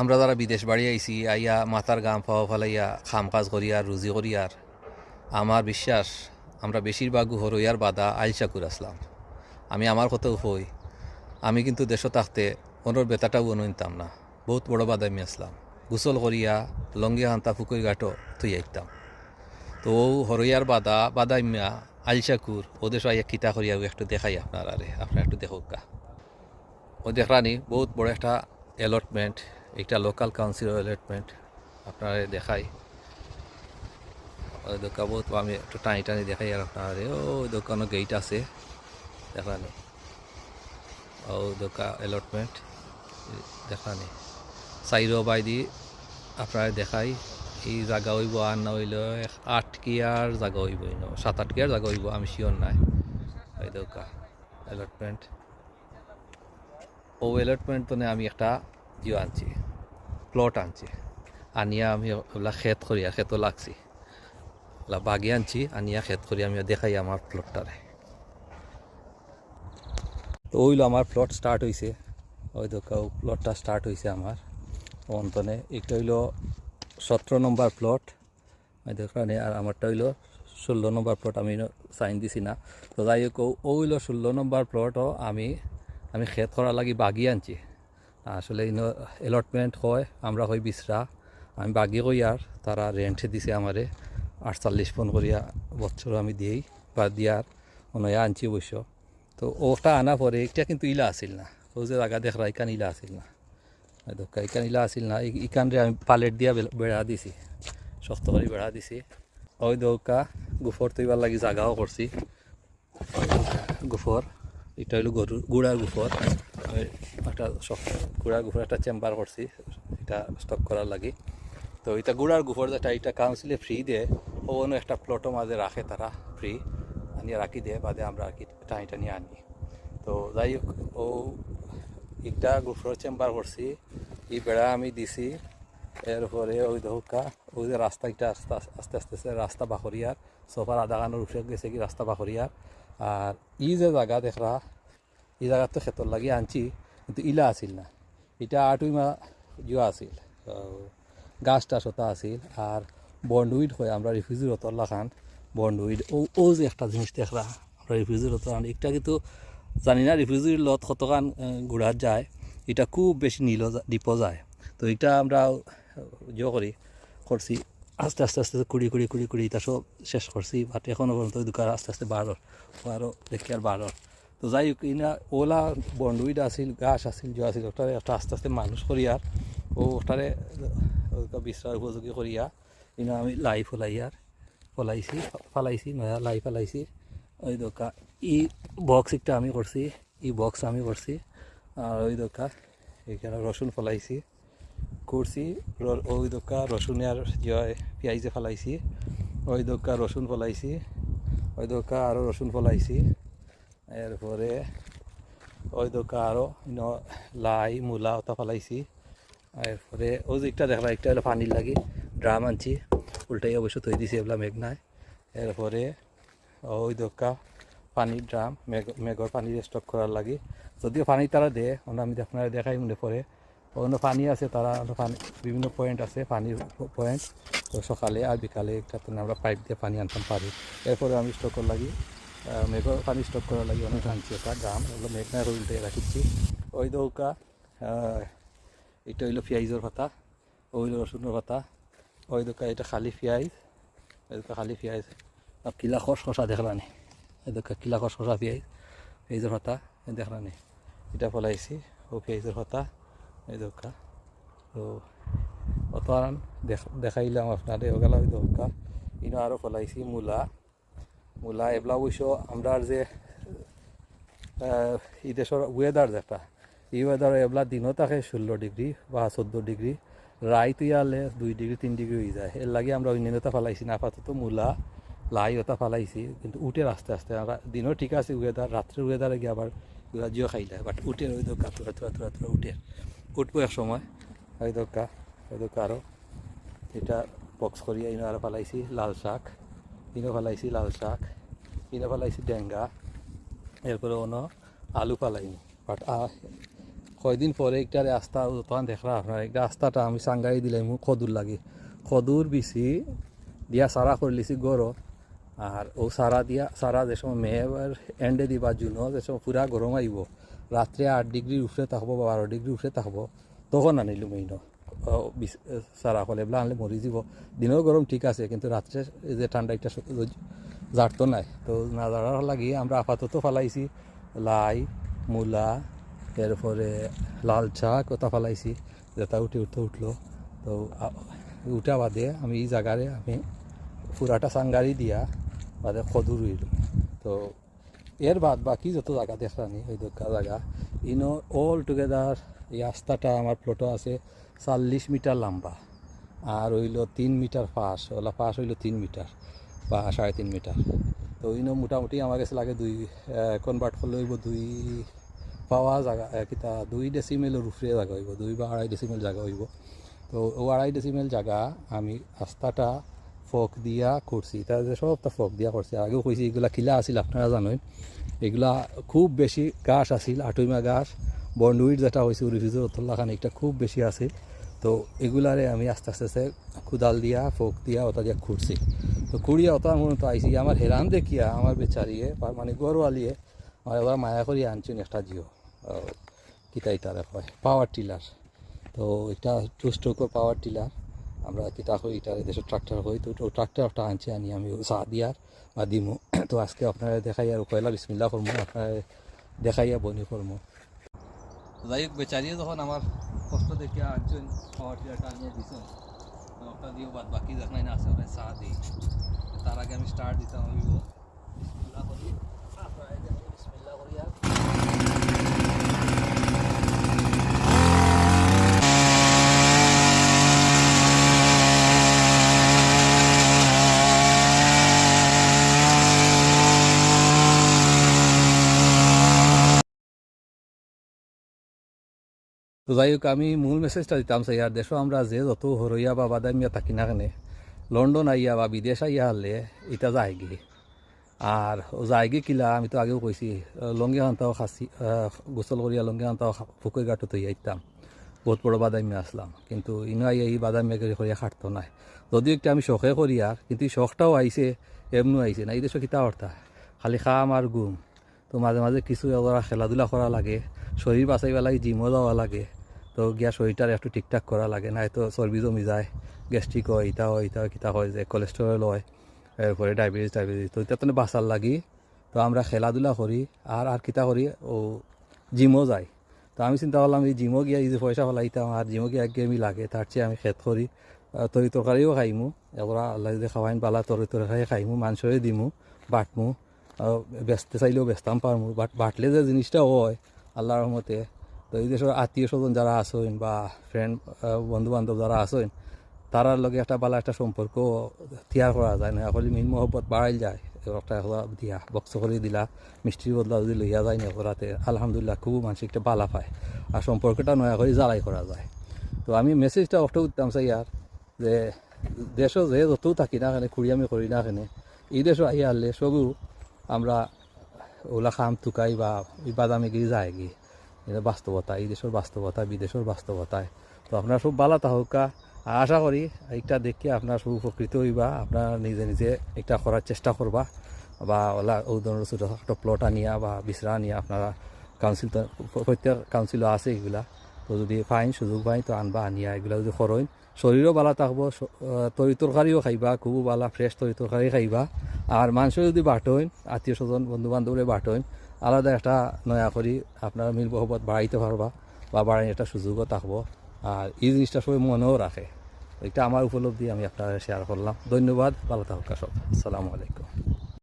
আমরা যারা বিদেশ বাড়ি আইছি, আইয়া মাথার গাম পাওয়া ফেলাইয়া খাম কাজ করিয়ার রুজি করিয়ার আমার বিশ্বাস, আমরা বেশিরভাগ বাদা আইলশাকুর আসলাম। আমি আমার কথাও হই আমি কিন্তু দেশও থাকতে ওনার বেতাটাও অনুনতাম না। বহুত বড় বাদা আমি আসলাম। গোসল করিয়া লঙ্গি হান্তা পুকুরি ঘাটও তুই আইতাম। তো ও হরইয়ার বাদা বাদাইমিয়া আলশাকুর ওদের আইয়া কিতা করিয়া একটু দেখাই আপনার আরে, আপনার একটু দেখুক ও দেখরানি বহুত বড় একটা অ্যালটমেন্ট একটা লোকাল কাউন্সিল অ্যালটমেন্ট আপনারা দেখাই। ওই দোকান বহুত আমি একটু টানি টানি দেখাই আর আপনার। ও দোকানও গেট আছে, দেখানি। ও দোকান অ্যালটমেন্ট দেখানি। চাইরো বাইদি আপনারা দেখাই, এই জাগা হইব আর না হইল আট কিয়ার জাগা হইব সাত আট কিয়ার জাগা হইব, আমি শিওর নাই। ওই দোকান অ্যালটমেন্ট ও অ্যালটমেন্ট মানে আমি একটা ইয়ে আনছি। প্লট আনছি। আনিয়া আমি ওগুলা খেত করিয়া খেতো লাগছি। ওগুলা বাগি আনছি, আনিয়া খেত করি আমি দেখাই আমার প্লটটারে তো ওইলো আমার প্লট স্টার্ট হয়েছে ওই দোকা প্লটটা স্টার্ট হয়েছে আমার অন্তনে একটা হইল সতেরো নম্বর প্লট দোকানে আর আমারটা হইল ষোলো নম্বর প্লট আমি সাইন দিছি না। তো যাই হোক, ও- ও হইল ষোলো নম্বর প্লটও আমি আমি খেত করার লাগি বাগি আনছি। আসলে এলটমেন্ট হয়, আমরা হই বিচরা আমি বাগি কই আর, তারা রেন্টে দিছে আমারে আটচল্লিশ ফোন করিয়া বছর আমি দিই বা দিয়ার, অনয়া আনছি অবশ্য। তো ওটা আনা পরে, এটা কিন্তু ইলা আছিল না। ও যে জায়গা দেখরা ইকান ইলা আছিল না। ইকান ইলা আছিল না। ইকানরে আমি পালেট দিয়া বেড়া দিছি। শক্ত করে বেড়া দিছি। ওই দৌকা, গুফর তৈবার লাগি জাগাও করছি। গুফর, এটা হইল গরুর গুড়ার গুফর। একটা গুড়ার গুফর একটা চেম্বার করছি এটা স্টক করার লাগি। তো এটা গুড়ার গুফর যেটা এটা কাউন্সিলে ফ্রি দেয়। ও অন্য একটা প্লটও মাঝে রাখে তারা ফ্রি আনিয়ে রাখি দেয়, বাদে আমরা আর কি টানি টানি আনি। তো যাই হোক, ও একটা গুফর চেম্বার করছি এই বেড়া আমি দিছি। এরপরে ওই দৌকা ওই যে রাস্তাটা আস্তে আস্তে আস্তে আস্তে রাস্তা বাখরিয়ার সোফার আধা গানোর উঠে গেছে কি রাস্তা বাখরিয়ার আর ই যে জায়গা দেখরা এই জায়গা তো লাগি আনছি, কিন্তু ইলা আছিল না। এটা আটুই মা জিও আছিল গাছ টাছ ওটা আছিল। আর বন্ডউইড হয় আমরা রিফিউজির অতল্লা খান বন্ডউইড ও ও যে একটা জিনিস দেখরা আমরা রিফিউজির অতলান একটা কিন্তু জানি না রিফিউজির লত কতখান গুড়াত যায়। এটা খুব বেশি নীল ডিপ যায়। তো এটা আমরা ইয়ে করি করছি আস্তে আস্তে আস্তে কুড়ি কুড়ি কুড়ি কুড়ি এটা সব শেষ করছি বাট এখনও পর্যন্ত দোকান আস্তে আস্তে বাড়র আরও দেখি আর বাড়র তো যাই হোক, ইনা ওলা বন্ডুইড আছিল গাছ আছিল জো আছিল ওটারে একটা আস্তে আস্তে মানুষ করিয়ার ও ওটারে বিশ্রার উপযোগী করিয়া ইনা আমি লাই ফলাইয়ার ফলাইছি, ফালাইছি, নয়া লাই ফেলাইছি, ওই দোকা, ই বক্স একটা আমি করছি ই বক্স আমি করছি আর ওই দোকা এখানে রসুন ফলাইছি করছি ওই দোকা রসুনের জয়, পেঁয়াজে ফেলাইছি, ওই দোকা রসুন ফলাইছি, ওই দোকা আরও রসুন ফলাইছি এরপরে ওই দোকা আরও লাই, মূলা, ওটা ফেলাইছি। এরপরে ওই যে একটা দেখলাম, একটা হলো পানির লাগি, ড্রাম আনছি, উল্টাই অবশ্য থই দিছি এগুলা মেঘ নাই এরপরে ওই দোকা পানির ড্রাম, মেঘ, মেঘর পানি স্টক করার লাগে। যদিও পানি তারা দেয় অন্য আমি আপনারা দেখাই মনে পড়ে। অন্য পানি আছে, তারা পানি, বিভিন্ন পয়েন্ট আছে পানির পয়েন্ট তো সকালে আর বিকালে একটা আমরা পাইপ দিয়ে পানি আনতাম পারি এরপরে আমি স্টক লাগি। মেঘর পানি স্টক করার লাগি অনেক আনছি একটা ড্রাম ওগুলো মেঘ নাই উল্টে রাখিছি ওই দৌকা এটা হইল পেঁয়াজের পাতা, ওই হইল রসুনের পাতা, ওই দোকা এটা খালি পেঁয়াজ ওই দোকা খালি পেঁয়াজ আর কিলা খস খসা দেখলানি এই দোকা কিলা খস খসা পেঁয়াজ পেঁয়াজের পাতা দেখলানি এটা ফলাইছি, ও পেঁয়াজের পাতা, এই দোকা তো অত আরাম দেখ- দেখাইলাম আপনাদের ওগুলা ওই দোকা ইনো আরও ফলাইছি, মূলা। মূলা, এগুলা অবশ্য আমরা যে এই দেশের ওয়েদার যেটা এই ওয়েদার এগুলা দিনও থাকে ষোলো ডিগ্রি বা চোদ্দ ডিগ্রি। রাইত ইয়ালে দুই ডিগ্রি, তিন ডিগ্রি হয়ে যায়। এর লাগে আমরা অন্যান্যতা ফালাইছি না, আপাতত মূলা, লাই ওটা ফালাইছি। কিন্তু উঠে আস্তে আস্তে আমরা দিনও ঠিক আছে ওয়েদার রাত্রের ওয়েদারে গিয়ে আবার জিও যায়। বাট উঠে ওই দোকা তুরা তুরা তুরা তুরা উঠে। উঠবো এক সময় ওই দোকা ওই দোকা আরও এটা বক্স করিয়া ইনো আরও ফালাইছি, লাল শাক। ইনো ফালাইছি লাল শাক ইনো ফালাইছি ডেঙ্গা এরপরে অন্য আলু ফালাইনি বাট কয়দিন পরে একটা রাস্তা তখন দেখরা আপনার। একটা রাস্তাটা আমি সাঙ্গাই দিলাম খদুর লাগে। খদুর বিছি দিয়া সারা করে লিছি গরো আর ও সারা দিয়া, সারা যে সময় মে এন্ডে দিবা, জুনো যে সময় পুরা গরম আইব। রাত্রে আট ডিগ্রির উপরে থাকব বা বারো ডিগ্রি উপরে থাকব, তখন আনিলো মেইন সারা ফলে এগুলো আনলে মরি যাব। দিনেও গরম ঠিক আছে, কিন্তু রাত্রে যে ঠান্ডা একটা জারতো নাই। তো না জারার লাগি আমরা আপাতত ফালাইছি, লাই, মূলা এরপরে লাল শাক কথা ফালাইছি, যেটা উঠে উঠতে উঠল। তো উঠা বাদে আমি এই জায়গারে আমি পুরাটা সাঙ্গারি দিয়া বাদে খদুর রইল তো এর বাদ বাকি যত জায়গা দেখলানি ওই দোকা জায়গা ইনো অল টুগেদার এই রাস্তাটা আমার প্লটও আছে চল্লিশ মিটার লম্বা আর হইল তিন মিটার পাশ ওলা পাশ হইল তিন মিটার বা সাড়ে তিন মিটার। তো ইনো মোটামুটি আমার কাছে লাগে দুই কনভার্ট করলে হইব দুই পাওয়া জায়গা কিতা, দুই ডেসিমেলের উপরে জায়গা হইব, দুই বা আড়াই ডেসিমেল জায়গা হইব। তো ও আড়াই ডেসিমেল জায়গা আমি রাস্তাটা ফক দিয়া করছি তার সবটা ফক দিয়া করছি। আগেও কইছি, এগুলা কিলা আছিল, আপনারা জানেন। এগুলা খুব বেশি গাছ আছিল, আটুইমা গাছ বন্ডুইট যেটা হয়েছে রিফিউজের অতলা খানিকটা খুব বেশি আছে। তো এগুলারে আমি আস্তে আস্তে আস্তে কুদাল দিয়া, ফোক দিয়া, ওটা দিয়া খুঁড়ছি। তো খুঁড়িয়া ওটা মনে তো আইসি আমার হেরান দেখিয়া, আমার বেচারিয়ে মানে গরুয়ালিয়ে আমার এবার মায়া করি আনছেন একটা জিও কিতা ইতারে কয় পাওয়ার টিলার তো এটা টু স্ট্রোকের পাওয়ার টিলার আমরা কিতা কই, এটা দেশের ট্রাক্টর হই তো ট্রাক্টরটা আনছি, আনি আমি চা দিয়ার বা দিমু। তো আজকে আপনারা দেখাই আর পয়লা বিসমিল্লা করব আপনারা দেখাইয়া বনি করব যাই হোক বেচারিয়ে যখন আমার কষ্ট দেখে আটজন খাওয়ার টিলারটা আনিয়ে দিছেন ওটা দিয়েও বাদ বাকি যখন আছে ওখানে চা দিই তার আগে আমি স্টার্ট দিতাম হইব বিসমিল্লাহ করি আপনারা দেখুন, বিসমিল্লাহ করি আর তো যাই হোক আমি মূল মেসেজটা দিতাম চাই আর দেশও আমরা যে যত হরইয়া বা বাদামিয়া থাকি না কেনে লন্ডন আইয়া বা বিদেশ আইয়া হলে এটা যায়গে আর যায়গে কিলা, আমি তো আগেও কইছি লঙ্গি খান্তাও খাসি গোসল করিয়া লঙ্গি খান্তাও পুকুর গাঁটো তৈ আইতাম বহুত বড় বাদামি আসলাম। কিন্তু ইনো আইয়া এই বাদামি করিয়া খাটতো নাই। যদিও একটা আমি শখে করি আর কিন্তু শখটাও আইছে এমনও আইছে না। এই দেশে কিতা অর্থা খালি খাম আর গুম তো মাঝে মাঝে কিছু খেলাধুলা করা লাগে শরীর বাঁচাইবা লাগে জিমও যাওয়া লাগে। তো গিয়া শরীরটার একটু ঠিকঠাক করা লাগে না তো চর্বি জমি যায়, গ্যাস্ট্রিক হয়, ইটা হয়, ইটা কিতা হয়, যে কোলেস্টেরল হয়, এরপরে ডায়াবেটিস ডায়াবেটিস তো এটা তো বাঁচার লাগি। তো আমরা খেলাধুলা করি, আর আর কিতা করি, ও জিমও যাই তো আমি চিন্তা করলাম, এই জিমও গিয়া এই যে পয়সা ফেলাইতাম আর জিমও গিয়া একগেমি লাগে, তার চেয়ে আমি খেত করি। তরি তরকারিও খাইমু এবার আল্লাহ যদি খাওয়াইন পালা, তরি তরকারি খাইমু মাংসই দিমু, বাটমু বেচতে চাইলেও বেচতাম পারমু, বাট, বাটলে যে জিনিসটা হয়, আল্লাহর রহমতে তো এই দেশের আত্মীয় স্বজন যারা আসেন বা ফ্রেন্ড বন্ধু বান্ধব যারা আসেন তারার লগে একটা বালা একটা সম্পর্ক তৈয়ার করা যায়। না এখন মিল মহব্বত বাড়াই যায়। একটা দিয়া বক্স করে দিলা মিষ্টির বদলা যদি লইয়া যায় না করাতে আলহামদুলিল্লাহ খুব মানসিকটা বালা পায়। আর সম্পর্কটা নয়া করে জ্বালাই করা যায়। তো আমি মেসেজটা অফটা উঠতাম চাই আর যে দেশও যে যত থাকি না কেনে খুঁড়ি আমি করি না কেনে, এই দেশও আহি আনলে সবু আমরা ওলা খাম টুকাই বা বাদামি গিয়ে যায় গিয়ে এটা বাস্তবতা, এই দেশের বাস্তবতা, বিদেশের বাস্তবতায়। তো আপনার সব বালা তাহকা আশা করি এইটা দেখে আপনার সব উপকৃত হইবা, আপনার নিজে নিজে এটা করার চেষ্টা করবা। বা ওলা ও ধরনের ছোটো একটা প্লট আনিয়া বা বিচরা আনিয়া আপনারা কাউন্সিল তো, প্রত্যেক কাউন্সিলও আছে এগুলা তো যদি ফাইন সুযোগ পাই তো আনবা, আনিয়া এগুলা যদি খরইন শরীরও বালা থাকব তরি তরকারিও খাইবা, খুব বালা ফ্রেশ তরি তরকারি খাইবা। আর মাংস যদি বাটইন আত্মীয় স্বজন বন্ধু বান্ধবরে বাটইন আলাদা একটা নয়া করি আপনার মিল বহবত বাড়াইতে পারবা বা বাড়াই একটা সুযোগও থাকব। আর এই জিনিসটা সবাই মনেও রাখে। এটা আমার উপলব্ধি, আমি আপনারা শেয়ার করলাম। ধন্যবাদ, ভালো থাকুক সব আসসালামু আলাইকুম।